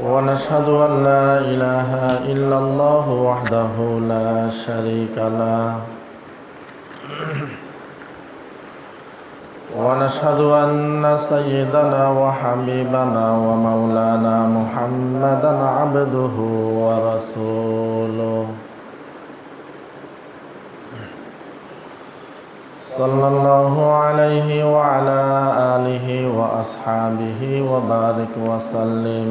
ونشهد أن لا إله إلا الله وحده لا شريك له. ونشهد أن سيدنا وحبيبنا ومولانا محمدا عبده ورسوله. صلى الله عليه وعلى آله وأصحابه وبارك وسلم.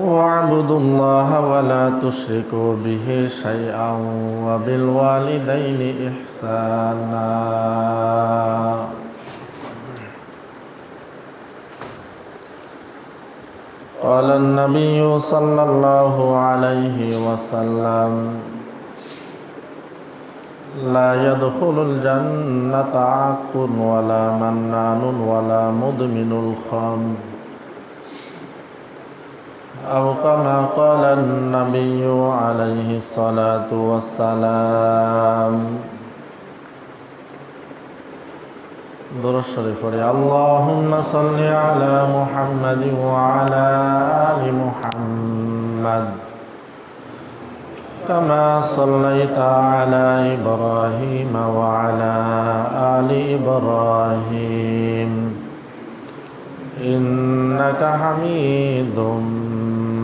واعبدوا الله ولا تشركوا به شيئا وبالوالدين إحسانا قال النبي صلى الله عليه وسلم لا يدخل الجنة عاق ولا منان ولا مدمن الخمر أو كما قال النبي عليه الصلاة والسلام درس شريف اللهم صل على محمد وعلى آل محمد كما صليت على إبراهيم وعلى آل إبراهيم إنك حميد مجيد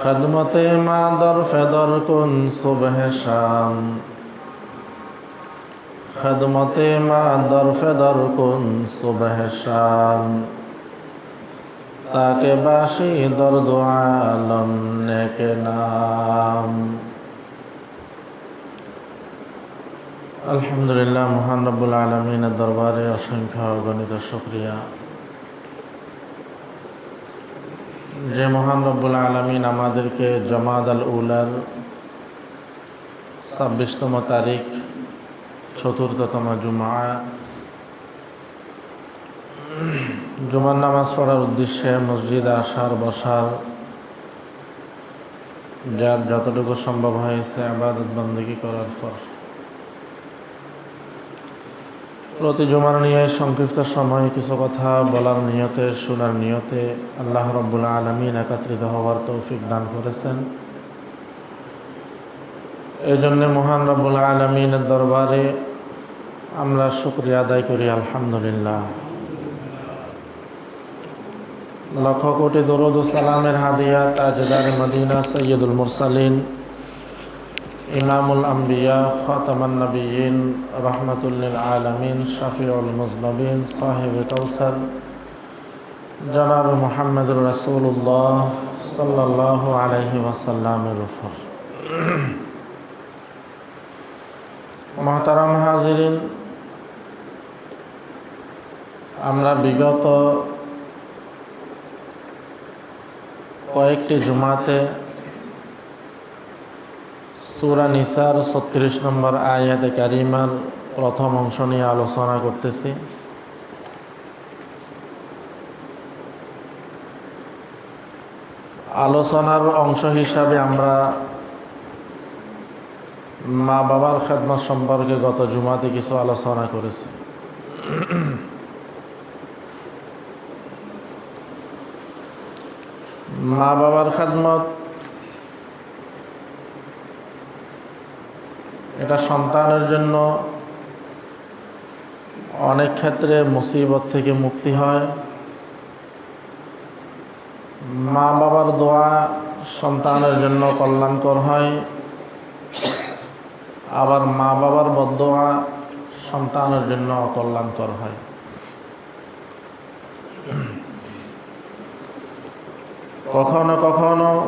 খদমতে মা দর ফেদর কুন সুবহ শাম খদমতে মা দর ফেদর কুন সুবহ শাম তাকে বাসি দর্দ আলম নেকে নাম আলহামদুলিল্লাহ মহান রব্বুল আলমিনের দরবারে অসংখ্য গণিত শুক্রিয়া যে মহান রব্বুল আলমিন আমাদেরকে জমাদ আল উলার ছাব্বিশতম তারিখ, চতুর্থতম জুমা, জুমার নামাজ পড়ার উদ্দেশ্যে মসজিদে আসার, বসার, যার যতটুকু সম্ভব হয়েছে আবাদত বন্দী করার পর। প্রতি জুমার নিয়ে সংক্ষিপ্ত সময়ে কিছু কথা বলার নিয়তে, শোনার নিয়তে আল্লাহ রব্বুল আলমিন একাত্রিত হওয়ার তৌফিক দান করেছেন। এই জন্যে মহান রব্বুল আলমিনের দরবারে আমরা শুক্রিয়া আদায় করি, আলহামদুলিল্লাহ। লক্ষ কোটি দরুদ সালামের হাদিয়া তাজদার মদিনা সৈয়দুল মুরসালিন ইমামুল আম্বিয়া খতামান নবীন রহমতুল্লিল আলমিন, শফিউল মুজনবিন, সাহেব কৌসর জনাব মোহাম্মদুর রসুল্লাহ সাল্লাহ আলহি ওয়াসাল্লামের উপর। মহতারাম হাজিরিন, আমরা বিগত কয়েকটি জুমাতে সুরা নিসার ছত্রিশ নম্বর আয়াতে কারিমার প্রথম অংশ নিয়ে আলোচনা করতেছি। আলোচনার অংশ হিসাবে আমরা মা বাবার খেদমত সম্পর্কে গত জুমাতে কিছু আলোচনা করেছি। মা বাবার খেদমত এটা সন্তানের জন্য অনেক ক্ষেত্রে মুসিবত থেকে মুক্তি হয়। মা বাবার দোয়া সন্তানের জন্য কল্যাণকর হয়। আবার মা বাবার বদোয়া সন্তানের জন্য অকল্যাণকর হয়। কখনো কখনো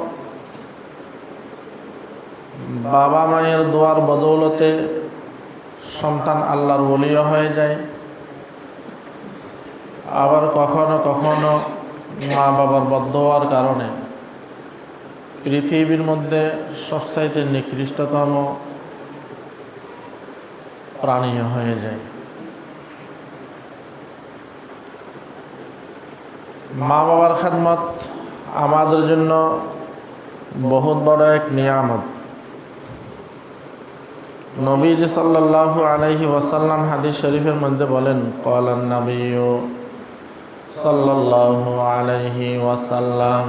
বাবা মায়ের দোয়ার বদৌলতে সন্তান আল্লাহর বলিও হয়ে যায়। আবার কখনো কখনো মা বাবার বদোয়ার কারণে পৃথিবীর মধ্যে সবচাইতে নিকৃষ্টতম প্রাণীয় হয়ে যায়। মা বাবার খেদমত আমাদের জন্য বহুত বড় এক নিয়ামত। নবীজি সাল্লাল্লাহু আলাইহি ওয়াসাল্লাম হাদিস শরীফের মধ্যে বলেন কলান নবী সাল্লাল্লাহু আলাইহি ওয়াসাল্লাম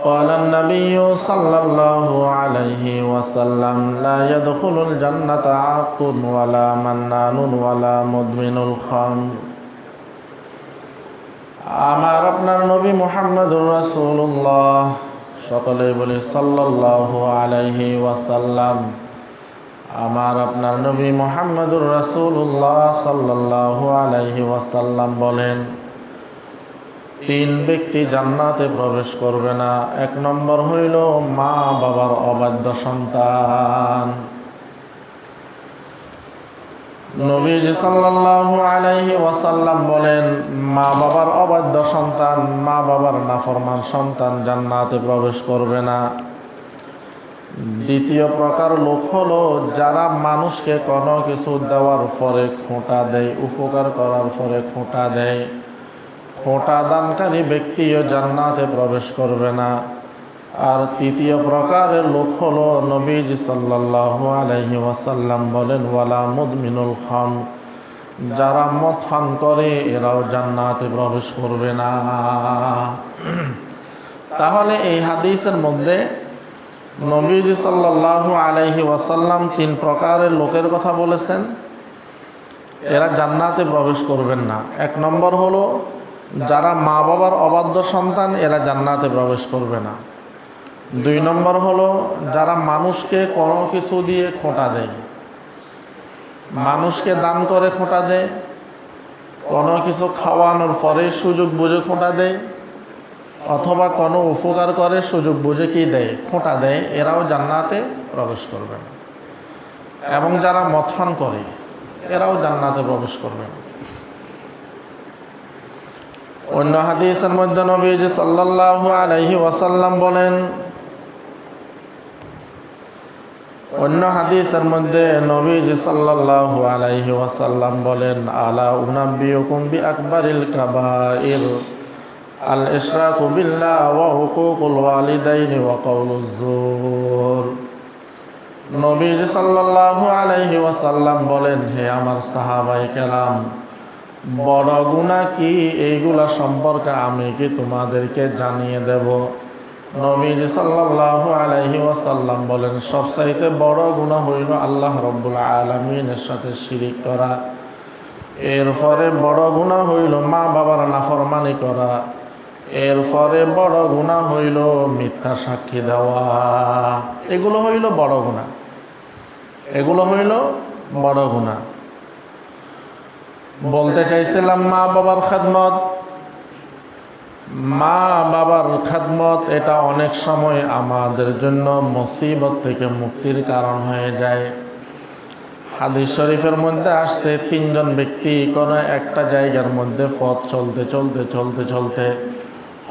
قال النبي صلى الله عليه وسلم لا يدخل الجنة عاق ولا منان ولا مدمن الخمر আমার আপনার নবী মোহাম্মদুর রাসূলুল্লাহ সকলে বলি, সাল্লাল্লাহু আলাইহি ওয়াসাল্লাম। আমার আপনার নবী মোহাম্মদুর রাসূলুল্লাহ সাল্লাল্লাহু আলাইহি ওয়াসাল্লাম বলেন, তিন ব্যক্তি জান্নাতে প্রবেশ করবে না। এক নম্বর হইল মা বাবার অবাধ্য সন্তান। নবীজি সাল্লাল্লাহু আলাইহি ওয়াসাল্লাম বলেন, মা বাবার অবাধ্য সন্তান, মা বাবার নাফরমান সন্তান জান্নাতে প্রবেশ করবে না। দ্বিতীয় প্রকার লোক হলো, যারা মানুষকে কোনো কিছু দেওয়ার পরে খোঁটা দেয়, উপকার করার পরে খোঁটা দেয়। খোঁটা দানকারী ব্যক্তিও জান্নাতে প্রবেশ করবে না। আর তৃতীয় প্রকারের লোক হলো নবীজ সাল্লাল্লাহু আলাইহি ওয়াসাল্লাম বলেন, ওয়ালা মুদমিনুল খান যারা মদ ফান করে, এরাও জান্নাতে প্রবেশ করবে না। তাহলে এই হাদিসের মধ্যে নবীজ সাল্লাল্লাহু আলাইহি ওয়াসাল্লাম তিন প্রকারের লোকের কথা বলেছেন। এরা জান্নাতে প্রবেশ করবেন না। এক নম্বর হলো, যারা মা বাবার অবাধ্য সন্তান, এরা জান্নাতে প্রবেশ করবে না। দুই নম্বর হলো যারা মানুষকে কোনো কিছু দিয়ে খোঁটা দেয়। মানুষকে দান করে খোঁটা দেয়, কোনো কিছু খাওয়ানোর পরে সুযোগ বুঝে খোঁটা দেয়, অথবা কোনো উপকার করে সুযোগ বুঝে কি দেয়, খোঁটা দেয়, এরাও জান্নাতে প্রবেশ করবেন এবং যারা মতফান করে, এরাও জান্নাতে প্রবেশ করবেন অন্য হাদিসের মধ্যে নবীজি সাল্লাল্লাহু আলাইহি ওয়াসাল্লাম বলেন অন্য হাদিসের মধ্যে নবীজি সাল্লাল্লাহু আলাইহি ওয়াসাল্লাম বলেন, আলা উনাব্বিউকুম বি আকবারিল কাবাইর। আল ইশরাকু বিল্লাহ ওয়া হুকুকুল ওয়ালিদাইনি ওয়া কাউলুজ জুর নবীজি সাল্লাল্লাহু আলাইহি ওয়াসাল্লাম বলেন, হে আমার সাহাবায়ে কেরাম, বড় গুণা কি? এইগুলা সম্পর্কে আমি কি তোমাদেরকে জানিয়ে দেব? নবীজি সাল্লাল্লাহু আলাইহি ওয়াসাল্লাম বলেন, সবচাইতে বড় গুণা হইল আল্লাহ রব্বুল আলামিনের সাথে শিরিক করা। এরপরে বড় গুণা হইল মা বাবার নাফরমানি করা। এরপরে বড় গুণা হইল মিথ্যা সাক্ষী দেওয়া। এগুলো হইল বড় গুণা এগুলো হইল বড় গুণা বলতে চাইছিলাম মা বাবার খাদমত। মা বাবার খাদমত এটা অনেক সময় আমাদের জন্য মুসিবত থেকে মুক্তির কারণ হয়ে যায়। হাদিস শরীফের মধ্যে আসছে, তিনজন ব্যক্তি কোনো একটা জায়গার মধ্যে পথ চলতে চলতে চলতে চলতে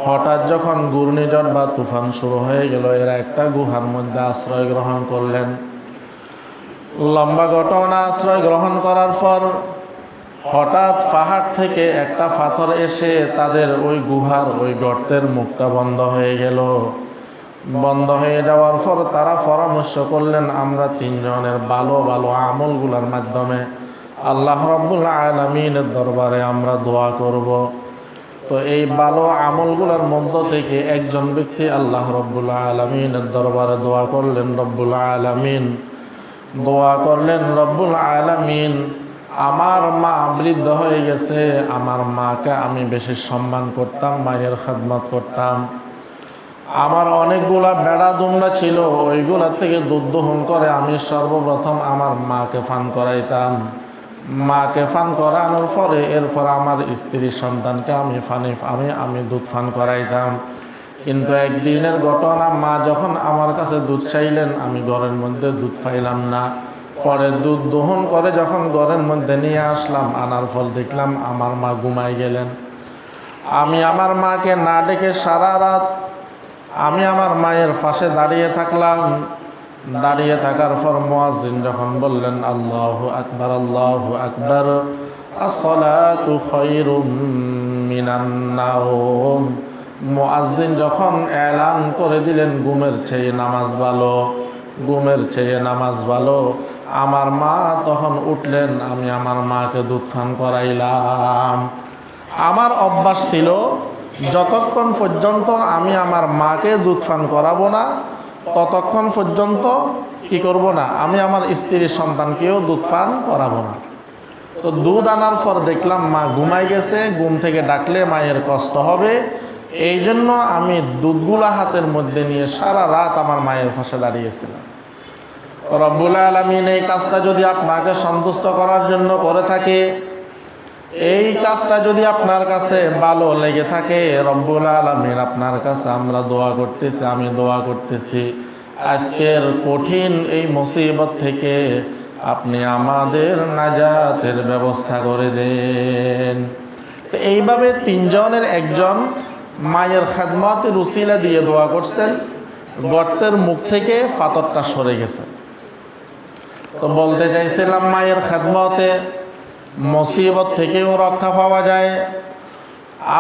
হঠাৎ যখন ঘূর্ণিঝড় বা তুফান শুরু হয়ে গেল, এরা একটা গুহার মধ্যে আশ্রয় গ্রহণ করলেন। লম্বা ঘটনা আশ্রয় গ্রহণ করার পর হঠাৎ পাহাড় থেকে একটা পাথর এসে তাদের ওই গুহার ওই গর্তের মুখটা বন্ধ হয়ে গেল। বন্ধ হয়ে যাওয়ার পর তারা পরামর্শ করলেন, আমরা তিনজনের ভালো ভালো আমলগুলোর মাধ্যমে আল্লাহ রব্বুল আলমিনের দরবারে আমরা দোয়া করব। তো এই ভালো আমলগুলোর মধ্য থেকে একজন ব্যক্তি আল্লাহ রব্বুল আলমিনের দরবারে দোয়া করলেন, রব্বুল আলমিন। দোয়া করলেন, রব্বুল আলমিন আমার মা বৃদ্ধ হয়ে গেছে, আমার মাকে আমি বেশি সম্মান করতাম, মায়ের খেদমত করতাম। আমার অনেকগুলা বেড়া দুমড়া ছিল ওইগুলা থেকে দুধ দহন করে আমি সর্বপ্রথম আমার মাকে ফান করাইতাম। মাকে ফান করানোর পরে, এরপর আমার স্ত্রী সন্তানকে আমি ফানি আমি আমি দুধ ফান করাইতাম। কিন্তু একদিনের ঘটনা, মা যখন আমার কাছে দুধ চাইলেন, আমি ঘরের মধ্যে দুধ পাইলাম না। পরে দুধ দোহন করে যখন ঘরের মধ্যে নিয়ে আসলাম, আনার ফল দেখলাম আমার মা ঘুমাই গেলেন। আমি আমার মাকে না ডেকে সারা রাত আমি আমার মায়ের পাশে দাঁড়িয়ে থাকলাম। দাঁড়িয়ে থাকার পর মোয়াজিন যখন বললেন, আল্লাহ আকবার আল্লাহ আকবার মুয়াজ্জিন যখন এলান করে দিলেন গুমের চেয়ে নামাজ ভালো গুমের চেয়ে নামাজ ভালো। আমার মা তখন উঠলেন, আমি আমার মাকে দুধ খান করাইলাম। আমার অভ্যাস ছিল, যতক্ষণ পর্যন্ত আমি আমার মাকে দুধ পান করাবো না, ততক্ষণ পর্যন্ত কি করব না, আমি আমার স্ত্রীর সন্তানকেও দুধ পান করাবো না। তো দুধ আনার পর দেখলাম মা ঘুমাই গেছে, ঘুম থেকে ডাকলে মায়ের কষ্ট হবে। এই জন্য আমি দুধগুলা হাতের মধ্যে নিয়ে সারা রাত আমার মায়ের পাশে দাঁড়িয়েছিলাম। রব্বুল আলমিন এই কাজটা যদি আপনাকে সন্তুষ্ট করার জন্য করে থাকে, এই কাজটা যদি আপনার কাছে ভালো লেগে থাকে, রব্বুল আলমিন আপনার কাছে আমরা দোয়া করতেছি, আমি দোয়া করতেছি। আজকের কঠিন এই মুসিবত থেকে আপনি আমাদের নাজাতের ব্যবস্থা করে দেন। তো এইভাবে তিনজনের একজন মায়ের খাদমতের উসিলা দিয়ে দোয়া করছেন, গর্তের মুখ থেকে পাথরটা সরে গেছে। তো বলতে চাইছিলাম মায়ের খাদমতে মুসিবত থেকেও রক্ষা পাওয়া যায়।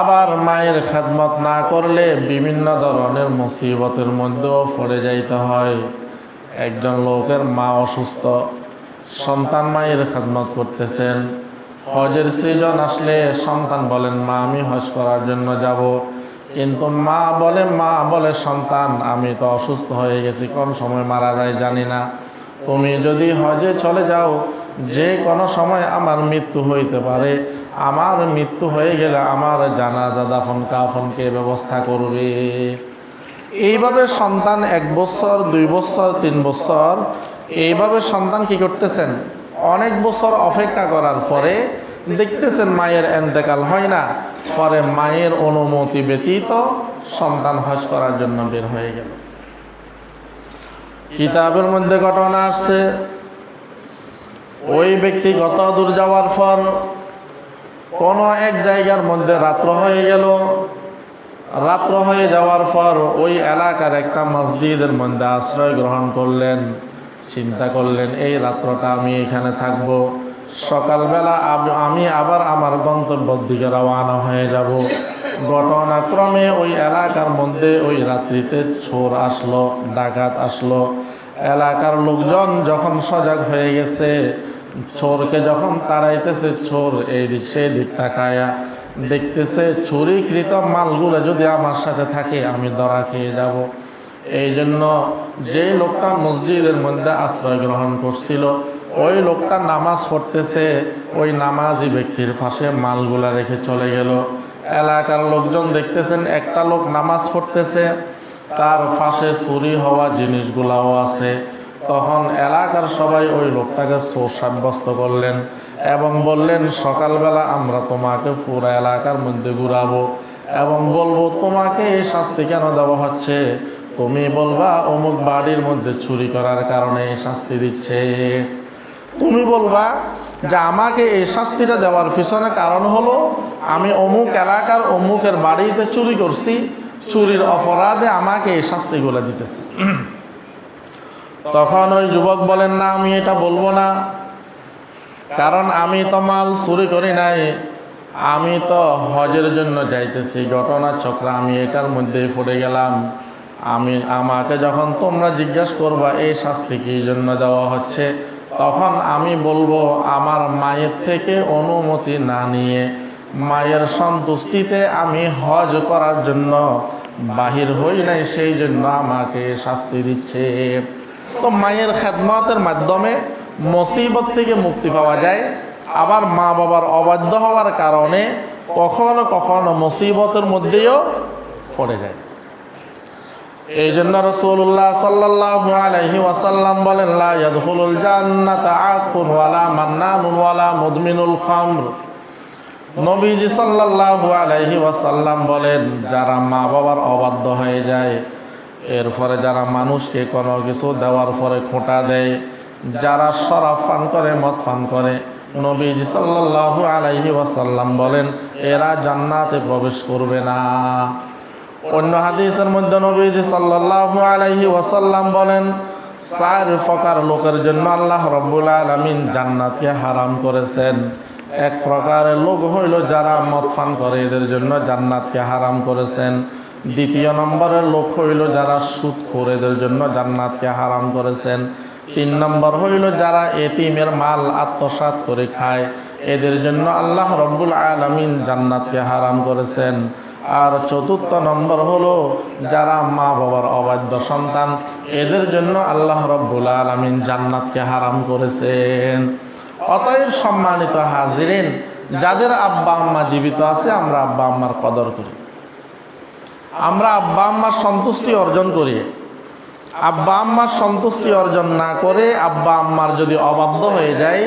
আবার মায়ের খেদমত না করলে বিভিন্ন ধরনের মুসিবতের মধ্যেও পড়ে যাইতে হয়। একজন লোকের মা অসুস্থ, সন্তান মায়ের খেদমত করতেছেন। হজের সৃজন আসলে সন্তান বলেন, মা, আমি হজ করার জন্য যাব। কিন্তু মা বলে মা বলে, সন্তান, আমি তো অসুস্থ হয়ে গেছি, কোন সময় মারা যায় জানি না। তুমি যদি হজে চলে যাও, যে কোনো সময় আমার মৃত্যু হইতে পারে। আমার মৃত্যু হয়ে গেলে আমার জানাজা দাফন কাফনকে ব্যবস্থা করবে? এইভাবে সন্তান এক বছর, দুই বছর, তিন বছর, এইভাবে সন্তান কি করতেছেন? অনেক বছর অপেক্ষা করার পরে দেখতেছেন মায়ের এন্তেকাল হয় না। পরে মায়ের অনুমতি ব্যতীত সন্তান হজ করার জন্য বের হয়ে গেল। কিতাবের মধ্যে ঘটনা আসছে, ওই ব্যক্তি গত দূর যাওয়ার পর কোনো এক জায়গার মধ্যে রাত্র হয়ে গেল। রাত্র হয়ে যাওয়ার পর ওই এলাকার একটা মসজিদের মধ্যে আশ্রয় গ্রহণ করলেন, চিন্তা করলেন, এই রাত্রটা আমি এখানে থাকব। সকালবেলা আমি আবার আমার গন্তব্যের দিকে রওয়ানা হয়ে যাব। ঘটনাক্রমে ওই এলাকার মধ্যে ওই রাত্রিতে চোর আসলো, ডাকাত আসলো। এলাকার লোকজন যখন সজাগ হয়ে গেছে, চোরকে যখন তাড়াইতেছে, চোর এই দিক সেই দিক তাকায়া দেখতেছে, চুরিকৃত মালগুলো যদি আমার সাথে থাকে, আমি ধরা খেয়ে যাব। এই জন্য যে লোকটা মসজিদের মধ্যে আশ্রয় গ্রহণ করছিল, ওই লোকটা নামাজ পড়তেছে, ওই নামাজি ব্যক্তির পাশে মালগুলা রেখে চলে গেল। এলাকার লোকজন দেখতেছেন, একটা লোক নামাজ পড়তেছে, তার পাশে চুরি হওয়া জিনিসগুলাও আছে। তখন এলাকার সবাই ওই লোকটাকে চোর সাব্যস্ত করলেন এবং বললেন, সকালবেলা আমরা তোমাকে পুরো এলাকার মধ্যে ঘুরাবো এবং বলব, তোমাকে এই শাস্তি কেন দেওয়া হচ্ছে? তুমি বলবা, অমুক বাড়ির মধ্যে চুরি করার কারণে এই শাস্তি দিচ্ছে। তুমি বলবা যে আমাকে এই শাস্তিটা দেওয়ার পিছনে কারণ হলো আমি অমুক এলাকার অমুকের বাড়িতে চুরি করছি, চুরির অপরাধে আমাকে এই শাস্তিগুলো দিতেছে। তখন ওই যুবক বলেন, না, আমি এটা বলব না। কারণ আমি তো মাল চুরি করি নাই। আমি তো হজের জন্য যাইতেছি, ঘটনা চক্র আমি এটার মধ্যেই পড়ে গেলাম। আমি, আমাকে যখন তোমরা জিজ্ঞেস করবা, এই শাস্তি কি জন্য দেওয়া হচ্ছে? তখন আমি বলব, আমার মায়ের থেকে অনুমতি না নিয়ে মায়ের সন্তুষ্টিতে আমি হজ করার জন্য বাহির হই নাই, সেই জন্য আমাকে শাস্তি দিচ্ছে। তো মায়ের খেদমতের মাধ্যমে মুসিবত থেকে মুক্তি পাওয়া যায়। আবার মা বাবার অবাধ্য হওয়ার কারণে কখনো কখনো মুসিবতের মধ্যেও পড়ে যায়। এই জন্য রসুল্লাহ সাল্লাহ আলহি ওয়াসাল্লাম বলেন, লা ইয়াদখুলুল জান্নাতা আকুন ওয়ালা মুদমিনুল খামর। নবীজি সাল্লাল্লাহু আলাইহি ওয়াসাল্লাম বলেন, যারা মা বাবার অবাধ্য হয়ে যায় এরপরে যারা মানুষকে কোনো কিছু দেওয়ার পরে খোঁটা দেয়, যারা শরাব পান করে, মদ পান করে। নবীজি সাল্লাল্লাহু আলাইহি ওয়াসাল্লাম বলেন, এরা জান্নাতে প্রবেশ করবে না। অন্য হাদিসের মধ্যে নবীজি সাল্লাল্লাহু আলাইহি ওয়াসাল্লাম বলেন, চার প্রকার লোকের জন্য আল্লাহ রব্বুল আলামিন জান্নাতকে হারাম করেছেন। এক প্রকারের লোক হইল যারা মদ পান করে, এদের জন্য জান্নাতকে হারাম করেছেন। দ্বিতীয় নম্বরের লোক হইল যারা সুদ করে, এদের জন্য জান্নাতকে হারাম করেছেন। তিন নম্বর হইল যারা এতিমের মাল আত্মসাৎ করে খায়, এদের জন্য আল্লাহ রব্বুল আলমিন জান্নাতকে হারাম করেছেন। আর চতুর্থ নম্বর হলো যারা মা বাবার অবাধ্য সন্তান, এদের জন্য আল্লাহ রব্বুল আলমিন জান্নাতকে হারাম করেছেন। অতএব সম্মানিত হাজিরেন, যাদের আব্বা আম্মা জীবিত আছে, আমরা আব্বা আম্মার কদর করি। আমরা আব্বা আম্মার সন্তুষ্টি অর্জন করি। আব্বা আম্মার সন্তুষ্টি অর্জন না করে আব্বা আম্মার যদি অবাধ্য হয়ে যায়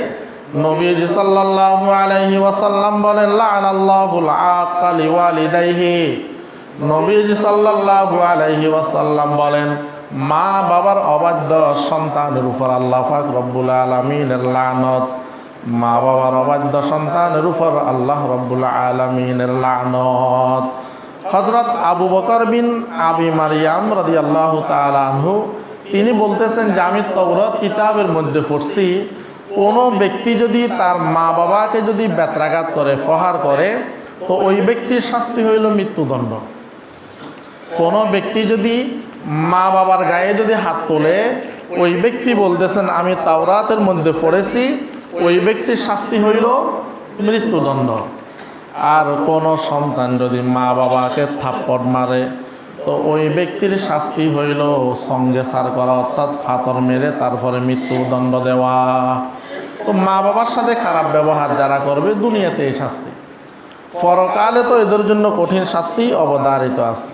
নবীজি সাল্লাল্লাহু আলাইহি ওয়াসাল্লাম বলেন লাআনাল্লাহুল আকালি ওয়ালিদাইহি নবীজি সাল্লাল্লাহু আলাইহি ওয়াসাল্লাম বলেন, মা বাবার অবাধ্য সন্তানের উপর আল্লাহ পাক রব্বুল আলামিনের লানত। মা বাবার অবাধ্য সন্তানের উপর আল্লাহ রব্বুল আলামিনের লানত। হজরত আবু বকর বিন আবি মারিয়াম রাদি আল্লাহ তালু তিনি বলতেছেন যে, আমি তবরত কিতাবের মধ্যে পড়ছি কোনো ব্যক্তি যদি তার মা বাবাকে যদি বেত্রাঘাত করে ফহার করে, তো ওই ব্যক্তির শাস্তি হইল মৃত্যুদণ্ড। কোনো ব্যক্তি যদি মা বাবার গায়ে যদি হাত তোলে, ওই ব্যক্তি বলতেছেন, আমি তাওরাতের মধ্যে পড়েছি, ওই ব্যক্তির শাস্তি হইল মৃত্যুদণ্ড। আর কোনো সন্তান যদি মা বাবাকে থাপ্পড় মারে, তো ওই ব্যক্তির শাস্তি হইল সঙ্গে সার করা, অর্থাৎ ফাতর মেরে তারপরে মৃত্যুদণ্ড দেওয়া। তো মা বাবার সাথে খারাপ ব্যবহার যারা করবে দুনিয়াতে এই শাস্তি। পরকালে তো এদের জন্য কঠিন শাস্তি অবধারিত আছে।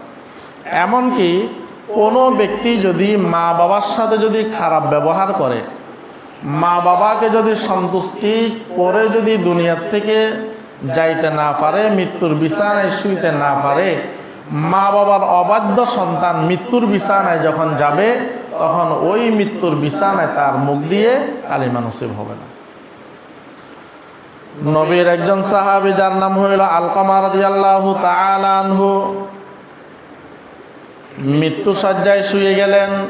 এমনকি কোনো ব্যক্তি যদি মা বাবার সাথে যদি খারাপ ব্যবহার করে, মা বাবাকে যদি সন্তুষ্টি করে যদি দুনিয়ার থেকে যাইতে না পারে, মৃত্যুর বিছানায় শুইতে না পারে, মা বাবার অবাধ্য সন্তান মৃত্যুর বিছানায় যখন যাবে, তখন ওই মৃত্যুর বিছানায় তার মুখ দিয়ে কালিমা নসিব হবে না। নবীর একজন সাহাবি যার নাম হইল আলকামা রাদিয়াল্লাহু তাআলা আনহু। মৃত্যু সজ্জায় শুয়ে গেলেন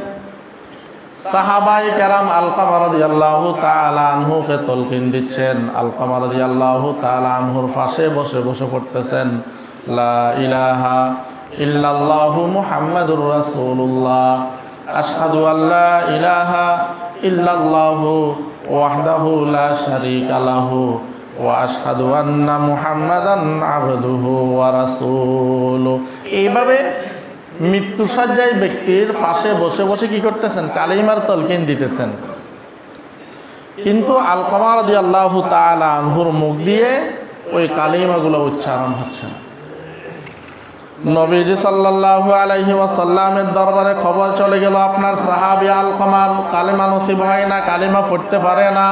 সাহাবাই কেরাম আলকামা রাদিয়াল্লাহু তাআলা আনহুকে তলকিন দিচ্ছেন। আলকামা রাদিয়াল্লাহু তাআলা আনহুর পাশে বসে বসে পড়তেছেন, লা ইলাহা ইল্লাল্লাহু মুহাম্মাদুর রাসূলুল্লাহ। আশহাদু আল্লা ইলাহা ইল্লাল্লাহু ওয়াহদাহু লা শারীকা লাহু। ওয়া আশহাদু আন্না মুহাম্মাদান এইভাবে মৃত্যুসজ্জায় ব্যক্তির পাশে বসে বসে কি করতেছেন? কালিমার তলকিন দিতেছেন। কিন্তু আলকমার দিয়ে আল্লাহ তালা আনহুর মুখ দিয়ে ওই কালিমাগুলো উচ্চারণ হচ্ছে নবীজি সাল্লাল্লাহু আলাইহি ওয়াসাল্লামের দরবারে খবর চলে গেল, আপনার সাহাবি আলকমার কালিমা নসিব হয় না, কালিমা পড়তে পারে না।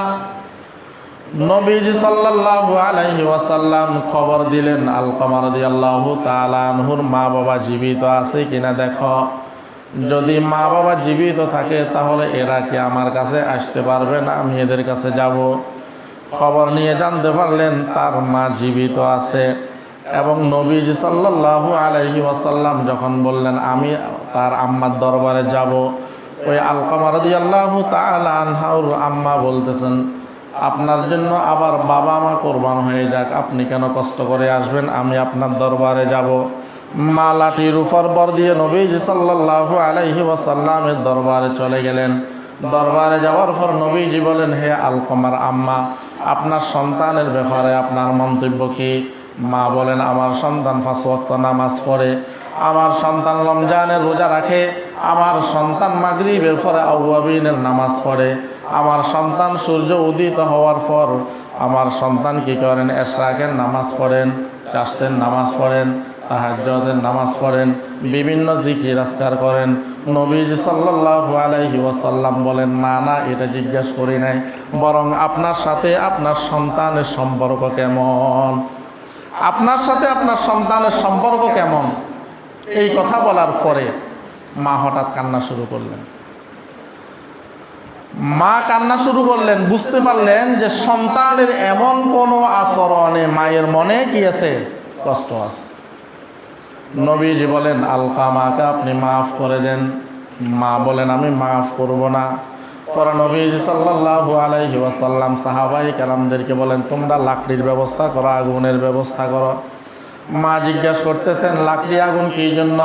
নবীজি সাল্লাল্লাহু আলাইহি ওয়াসাল্লাম খবর দিলেন আলকামা রাদিয়াল্লাহু তাআলা আনহুর মা বাবা জীবিত আছে কিনা দেখো। যদি মা বাবা জীবিত থাকে, তাহলে এরা কি আমার কাছে আসতে পারবে না? আমি এদের কাছে যাব। খবর নিয়ে জানতে পারলেন, তার মা জীবিত আছে। এবং নবীজি সাল্লাল্লাহু আলাইহি ওয়াসাল্লাম যখন বললেন, আমি তার আম্মার দরবারে যাব, ওই আলকামা রাদিয়াল্লাহু তাআলা আনহাউর আম্মা বলতেছেন আপনার জন্য আবার বাবা মা কোরবান হয়ে যাক। আপনি কেন কষ্ট করে আসবেন? আমি আপনার দরবারে যাব। মা লাঠির উপর বর দিয়ে নবীজি সাল্লাল্লাহু আলাইহি ওয়াসাল্লামের দরবারে চলে গেলেন। দরবারে যাওয়ার পর নবীজি বলেন, হে আলকমার আম্মা, আপনার সন্তানের ব্যাপারে আপনার মন্তব্য কি? মা বলেন, আমার সন্তান ওয়াক্ত নামাজ পড়ে। আমার সন্তান রমজানের রোজা রাখে। আমার সন্তান মাগরিবের পরে আউয়াবিনের নামাজ পড়ে। আমার সন্তান সূর্য উদিত হওয়ার পর আমার সন্তান কি করেন? এশরাকের নামাজ পড়েন চাষতের নামাজ পড়েন, তাহাজ্জদের নামাজ পড়েন, বিভিন্ন জিকির আজকার করেন। নবীজি সাল্লাল্লাহু আলাইহি ওয়াসাল্লাম বলেন, না না, এটা জিজ্ঞেস করি নাই। বরং আপনার সাথে আপনার সন্তানের সম্পর্ক কেমন? আপনার সাথে আপনার সন্তানের সম্পর্ক কেমন? এই কথা বলার পরে মা হঠাৎ কান্না শুরু করলেন। মা কান্না শুরু করলেন, বুঝতে পারলেন যে সন্তানের এমন কোনো আচরণে মায়ের মনে কি আছে? কষ্ট আছে। নবীজি বলেন আলকা মাকে আপনি মাফ করে দেন। মা বলেন, আমি মাফ করব না। পরে নবীজি সাল্লাল্লাহু আলাইহি ওয়াসাল্লাম সাহাবাই কালামদেরকে বলেন, তোমরা লাকড়ির ব্যবস্থা করো, আগুনের ব্যবস্থা করো। মা জিজ্ঞাসা করতেছেন, লাকড়ি আগুন কি জন্য?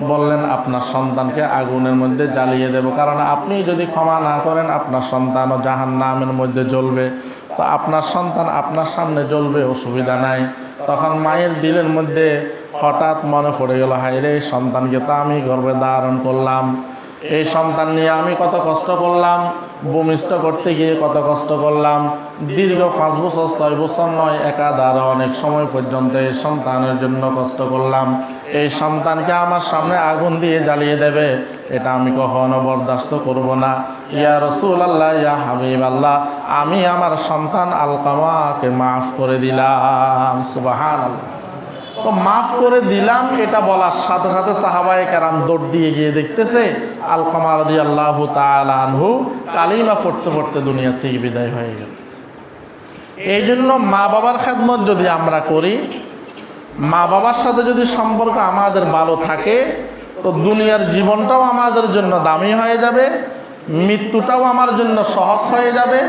বললেন, আপনার সন্তানকে আগুনের মধ্যে জ্বালিয়ে দেব। কারণ আপনি যদি ক্ষমা না করেন, আপনার সন্তানও জাহান নামের মধ্যে জ্বলবে। তো আপনার সন্তান আপনার সামনে জ্বলবে, অসুবিধা নাই। তখন মায়ের দিলের মধ্যে হঠাৎ মনে পড়ে গেল হায় রে সন্তানকে তো আমি গর্বে ধারণ করলাম। এই সন্তান নিয়ে আমি কত কষ্ট করলাম, ভূমিষ্ঠ করতে গিয়ে কত কষ্ট করলাম। দীর্ঘ পাঁচ বছর, ছয় বছর নয়, একাধার অনেক সময় পর্যন্ত এই সন্তানের জন্য কষ্ট করলাম। এই সন্তানকে আমার সামনে আগুন দিয়ে জ্বালিয়ে দেবে, এটা আমি কখনো বরদাস্ত করব না। ইয়া রসুল আল্লাহ ইয়া হাবিব আল্লাহ আমি আমার সন্তান আলকামাকে মাফ করে দিলাম সুবাহান আল্লাহ তো মাফ করে দিলাম, এটা বলার সাথে সাথে সাহাবায়ে কেরাম দৌড় দিয়ে গিয়ে দেখতেছে আল কামার দি আল্লাহ আনহু কালিমা পড়তে পড়তে দুনিয়া থেকে বিদায় হয়ে গেল। এই জন্য মা বাবার খেদমত যদি আমরা করি মা বাবার সাথে যদি সম্পর্ক আমাদের ভালো থাকে, তো দুনিয়ার জীবনটাও আমাদের জন্য দামি হয়ে যাবে, মৃত্যুটাও আমার জন্য সহজ হয়ে যাবে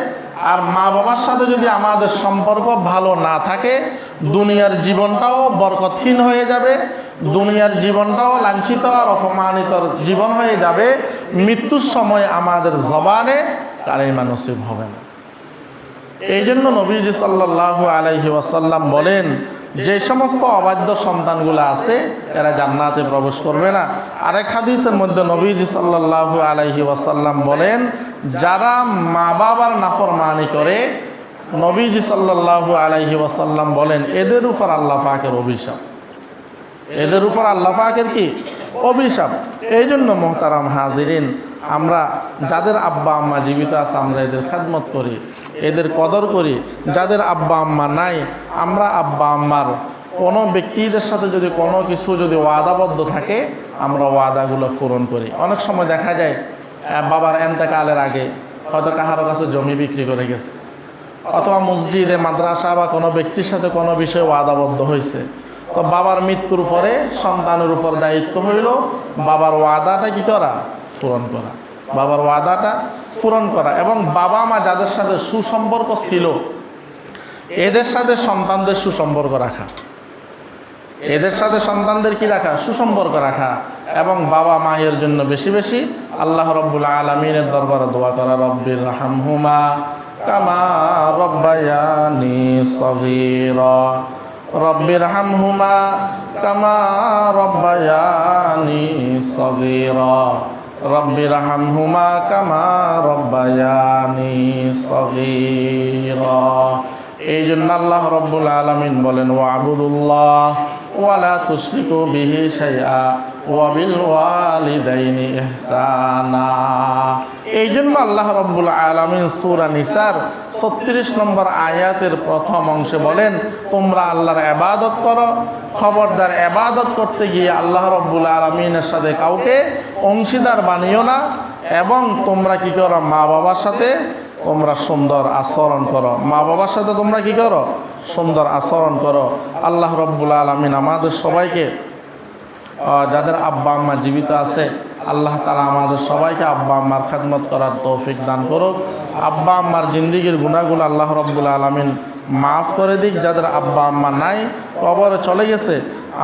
আর মা বাবার সাথে যদি আমাদের সম্পর্ক ভালো না থাকে, দুনিয়ার জীবনটাও বরকতহীন হয়ে যাবে, দুনিয়ার জীবনটাও লাঞ্ছিত আর অপমানিত জীবন হয়ে যাবে, মৃত্যুর সময় আমাদের জবানে কারিমা নসিব হবে না। এই জন্য নবীজি সাল্লাহ আলাইহি ওয়াসাল্লাম বলেন যে সমস্ত অবাধ্য সন্তানগুলো আছে, এরা জান্নাতে প্রবেশ করবে না। আরেক হাদিসের মধ্যে নবীজি সাল্লাহ আলহি ওয়াসাল্লাম বলেন, যারা মা বাবার নাফরমানি করে, নবীজি সাল্লাহ আলহি ওয়াসাল্লাম বলেন, এদের উপর আল্লাহ পাকের অভিশাপ। এদের উপর আল্লাহ পাকের কি? অভিশাপ। এই জন্য মোহতারাম হাজিরিন, আমরা যাদের আব্বা আম্মা জীবিত আছে, আমরা এদের খেদমত করি, এদের কদর করি। যাদের আব্বা আম্মা নাই, আমরা আব্বা আম্মার কোনো ব্যক্তিদের সাথে যদি কোনো কিছু যদি ওয়াদাবদ্ধ থাকে, আমরা ওয়াদাগুলো পূরণ করি। অনেক সময় দেখা যায় বাবার এন্তেকালের আগে হয়তো কাহারো কাছে জমি বিক্রি করে গেছে, অথবা মসজিদে, মাদ্রাসা বা কোনো ব্যক্তির সাথে কোনো বিষয়ে ওয়াদাবদ্ধ হয়েছে। তো বাবার মৃত্যুর পরে সন্তানের উপর দায়িত্ব হইল, বাবার ওয়াদাটা কি করা? পূরণ করা। বাবার ওয়াদাটা পূরণ করা এবং বাবা মা যাদের সাথে সুসম্পর্ক ছিল, এদের সাথে সন্তানদের সুসম্পর্ক রাখা। এদের সাথে সন্তানদের কি রাখা? সুসম্পর্ক রাখা এবং বাবা মায়ের জন্য বেশি বেশি আল্লাহ রব্বুল আলমিনের দরবারে দোয়া করা, রব্বির হামহুমা কামা রব্বায়ানি সগীরা। রব্বির হামহুমা কামা রব্বায়ানি সগীরা। রব্বির হামহুমা কামা রব্বায়ানি সগীরা। এই জন্য আল্লাহ রব্বুল আলমিন বলেন ও আবুদুল্লাহ ওয়ালা তুশরিকু বিহি শাইআ ওয়া বিল ওয়ালিদাইনি ইহসানা। এই জন্য আল্লাহ রব্বুল আলামিন সূরা নিসার 36 নম্বর আয়াতের প্রথম অংশে বলেন, তোমরা আল্লাহর ইবাদত করো। খবরদার ইবাদত করতে গিয়ে আল্লাহ রব্বুল আলামিনের সাথে কাউকে অংশীদার বানিও না এবং তোমরা কি করো? মা বাবার সাথে তোমরা সুন্দর আচরণ করো। মা বাবার সাথে তোমরা কি করো? সুন্দর আচরণ করো। আল্লাহ রব্বুল আলমিন আমাদের সবাইকে যাদের আব্বা আম্মা জীবিত আছে, আল্লাহ তালা আমাদের সবাইকে আব্বা আম্মার খেদমত করার তৌফিক দান করুক। আব্বা আম্মার জিন্দিগির গুণাগুলো আল্লাহ রব্বুল আলমিন মাফ করে দিক। যাদের আব্বা আম্মা নাই, কবরে চলে গেছে,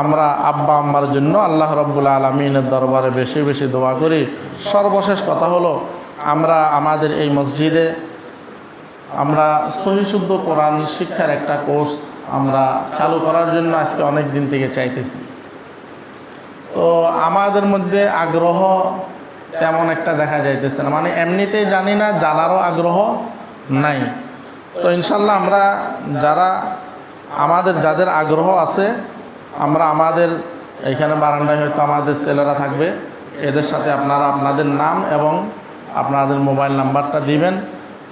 আমরা আব্বা আম্মার জন্য আল্লাহ রব্বুল আলমিনের দরবারে বেশি বেশি দোয়া করি। সর্বশেষ কথা হলো, আমরা আমাদের এই মসজিদে আমরা সহিশুদ্ধ কোরআন শিক্ষার একটা কোর্স আমরা চালু করার জন্য আজকে অনেক দিন থেকে চাইতেছি। তো আমাদের মধ্যে আগ্রহ তেমন একটা দেখা যাইতেছে না। মানে এমনিতেই জানি না, জানারও আগ্রহ নাই। তো ইনশাল্লাহ আমরা যারা, আমাদের যাদের আগ্রহ আছে, আমরা আমাদের এখানে বারান্দায় হয়তো আমাদের ছেলেরা থাকবে। এদের সাথে আপনারা আপনাদের নাম এবং আপনাদের মোবাইল নাম্বারটা দিবেন।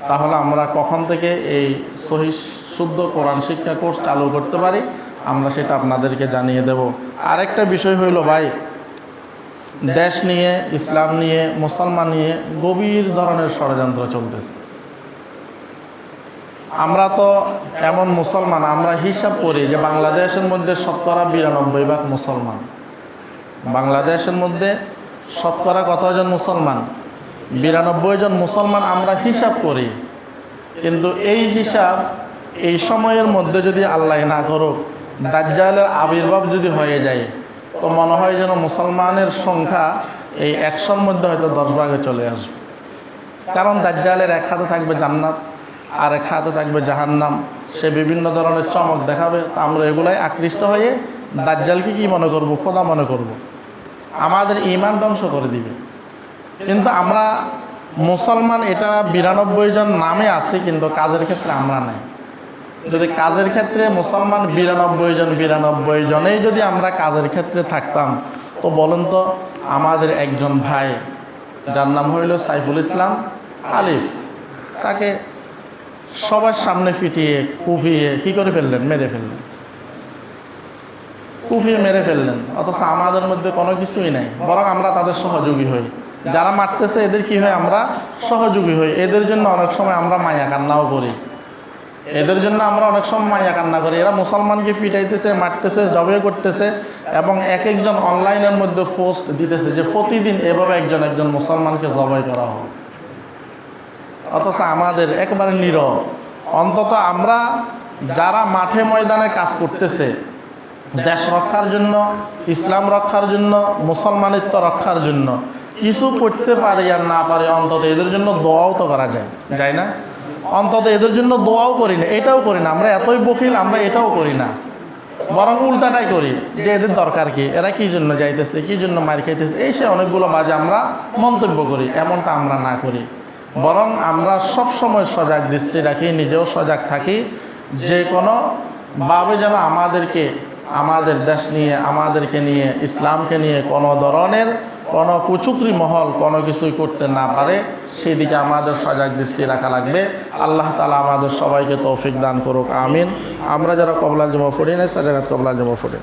তাহলে আমরা কখন থেকে এই সহি শুদ্ধ কোরআন শিক্ষা কোর্স চালু করতে পারি, আমরা সেটা আপনাদেরকে জানিয়ে দেব। আরেকটা বিষয় হইল ভাই, দেশ নিয়ে, ইসলাম নিয়ে, মুসলমান নিয়ে গভীর ধরনের ষড়যন্ত্র চলতেছে। আমরা তো এমন মুসলমান, আমরা হিসাব করি যে বাংলাদেশের মধ্যে শতকরা বিরানব্বই ভাগ মুসলমান। বাংলাদেশের মধ্যে শতকরা কতজন মুসলমান? বিরানব্বই জন মুসলমান আমরা হিসাব করি। কিন্তু এই হিসাব এই সময়ের মধ্যে যদি আল্লাহ না করুক, দাজ্জালের আবির্ভাব যদি হয়ে যায়, তো মনে হয় যেন মুসলমানের সংখ্যা এই একশোর মধ্যে হয়তো দশ ভাগে চলে আসবে। কারণ দাজ্জালের এক হাতে থাকবে জান্নাত, আর এক হাতে থাকবে জাহান্নাম। সে বিভিন্ন ধরনের চমক দেখাবে। আমরা এগুলাই আকৃষ্ট হয়ে দাজ্জালকে কি মনে করব, খোদা মনে করব। আমাদের ইমান ধ্বংস করে দিবে। কিন্তু আমরা মুসলমান, এটা বিরানব্বই জন নামে আছে, কিন্তু কাজের ক্ষেত্রে আমরা নাই। যদি কাজের ক্ষেত্রে মুসলমান বিরানব্বই জন, বিরানব্বই জনেই যদি আমরা কাজের ক্ষেত্রে থাকতাম, তো বলুন তো, আমাদের একজন ভাই, যার নাম হইল সাইফুল ইসলাম আলিফ, তাকে সবার সামনে ফিটিয়ে কুপিয়ে, কি করে ফেললেন? মেরে ফেললেন। কুপিয়ে মেরে ফেললেন। অথচ আমাদের মধ্যে কোনো কিছুই নাই, বরং আমরা তাদের সহযোগী হই। যারা মারতেছে, এদের কি হয়? আমরা সহযোগী হই। এদের জন্য অনেক সময় আমরা মায়া কান্নাও করি। এদের জন্য আমরা অনেক সময় মায়া কান্না করি। এরা মুসলমানকে ফিটাইতেছে মারতেছে, জবে করতেছে এবং এক একজন অনলাইনের মধ্যে পোস্ট দিতেছে যে প্রতিদিন এভাবে একজন একজন মুসলমানকে জবাই করা হোক। অথচ আমাদের একেবারে নীরব। অন্তত আমরা যারা মাঠে ময়দানে কাজ করতেছে, দেশ রক্ষার জন্য, ইসলাম রক্ষার জন্য, মুসলমানিত্ব রক্ষার জন্য কিছু করতে পারি আর না পারি, অন্তত এদের জন্য দোয়াও তো করা যায় যায় না? অন্তত এদের জন্য দোয়াও করি না, এটাও করি না, আমরা এতই বকিল, আমরা এটাও করি না। বরং উল্টাটাই করি, যে এদের দরকার কি, এরা কি জন্য যাইতেছে, কি জন্য মার খাইতেছে, এই সে অনেকগুলো মাঝে আমরা মন্তব্য করি, এমনটা আমরা না করি। বরং আমরা সব সময় সজাগ দৃষ্টি রাখি, নিজেও সজাগ থাকি, যে কোনো ভাবে যেন আমাদেরকে, আমাদের দেশ নিয়ে, আমাদেরকে নিয়ে, ইসলামকে নিয়ে কোনো ধরনের কোনো কুচুকরি মহল কোনো কিছুই করতে না পারে, সেদিকে আমাদের সজাগ দৃষ্টি রাখা লাগবে। আল্লাহ তালা আমাদের সবাইকে তৌফিক দান করুক, আমিন। আমরা যারা কবলাল জমা ফুড়ি নাই সাজাগাত কবলাল জমা ফুড়ি